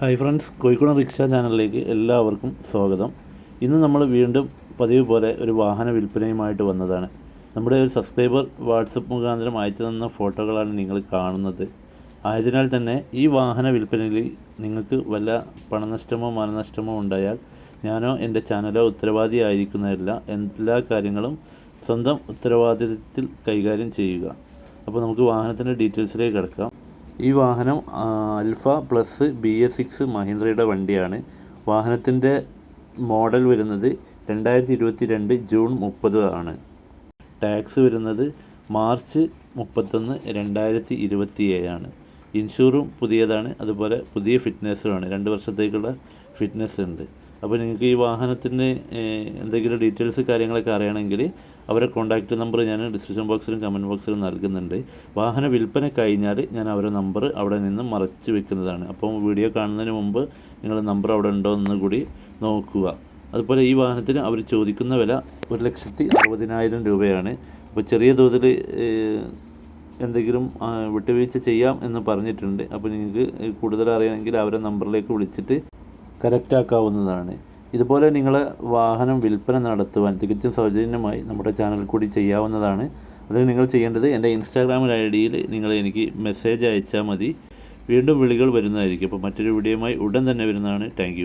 Hi friends Kozhikode rickshaw ചാനലിലേക്ക് എല്ലാവർക്കും സ്വാഗതം. ഇന്ന് നമ്മൾ വീണ്ടും പതിവ് പോലെ ഒരു വാഹന വിൽപ്പനയുമായിട്ട് വന്നതാണ്. നമ്മുടെ ഒരു സബ്സ്ക്രൈബർ വാട്സപ്പ് മുഖാന്തരം അയച്ചു തന്ന ഫോട്ടോകളാണ് നിങ്ങൾ കാണുന്നത്. ആയതിനാൽ തന്നെ ഈ വാഹന വിൽപ്പനയിൽ നിങ്ങൾക്ക് വല്ല പണനഷ്ടമോ മാനനഷ്ടമോ ഉണ്ടായാൽ ഞാനോ എന്റെ ചാനലോ ഉത്തരവാദി ആയിരിക്കുന്നതല്ല. എല്ലാ കാര്യങ്ങളും സ്വന്തം ഉത്തരവാദിത്വത്തിൽ കൈകാര്യം ചെയ്യുക. അപ്പോൾ നമുക്ക് വാഹനത്തിന്റെ ഡീറ്റെയിൽസിലേക്ക് കിടക്കാം. ഈ വാഹനം alpha plus B S six മഹീന്ദ്രയുടെ വണ്ടിയാണ്. വാഹനത്തിന്റെ മോഡൽ വരുന്നത് രണ്ടായിരത്തി ഇരുപത്തി രണ്ട് ജൂൺ മുപ്പത് ആണ്. ടാക്സ് വരുന്നത് മാർച്ച് മുപ്പത്തൊന്ന് രണ്ടായിരത്തി ഇരുപത്തി ഏഴാണ് ഇൻഷൂറും പുതിയതാണ് അതുപോലെ പുതിയ ഫിറ്റ്നസ്സുമാണ് രണ്ട് വർഷത്തേക്കുള്ള ഫിറ്റ്നസ് ഉണ്ട്. അപ്പോൾ നിങ്ങൾക്ക് ഈ വാഹനത്തിന് എന്തെങ്കിലും ഡീറ്റെയിൽസ് കാര്യങ്ങളൊക്കെ അറിയണമെങ്കിൽ അവരെ കോൺടാക്റ്റ് നമ്പർ ഞാൻ ഡിസ്ക്രിപ്ഷൻ ബോക്സിലും കമന്റ് ബോക്സിലും നൽകുന്നുണ്ട്. വാഹന വിൽപ്പന കഴിഞ്ഞാൽ ഞാൻ അവരുടെ നമ്പർ അവിടെ നിന്ന് മറച്ച് വെക്കുന്നതാണ്. അപ്പോൾ വീഡിയോ കാണുന്നതിന് മുമ്പ് നിങ്ങൾ നമ്പർ അവിടെ ഉണ്ടോ എന്ന് കൂടി നോക്കുക. അതുപോലെ ഈ വാഹനത്തിന് അവർ ചോദിക്കുന്ന വില ഒരു ലക്ഷത്തി അറുപതിനായിരം രൂപയാണ്. അപ്പോൾ ചെറിയ തോതിൽ എന്തെങ്കിലും വിട്ടുവീഴ്ച ചെയ്യാം എന്ന് പറഞ്ഞിട്ടുണ്ട്. അപ്പോൾ നിങ്ങൾക്ക് കൂടുതൽ അറിയണമെങ്കിൽ അവരെ നമ്പറിലേക്ക് വിളിച്ചിട്ട് കറക്റ്റ് ആക്കാവുന്നതാണ് ഇതുപോലെ നിങ്ങൾ വാഹനം വിൽപ്പന നടത്തുവാൻ തികച്ചും സൗജന്യമായി നമ്മുടെ ചാനൽ കൂടി ചെയ്യാവുന്നതാണ്. അതിന് നിങ്ങൾ ചെയ്യേണ്ടത് എന്റെ ഇൻസ്റ്റാഗ്രാം ഐ ഡിയിൽ നിങ്ങൾ എനിക്ക് മെസ്സേജ് അയച്ചാൽ മതി. വീണ്ടും വിളികൾ വരുന്നതായിരിക്കും. അപ്പോൾ മറ്റൊരു വീഡിയോയുമായി ഉടൻ തന്നെ വരുന്നതാണ്. താങ്ക്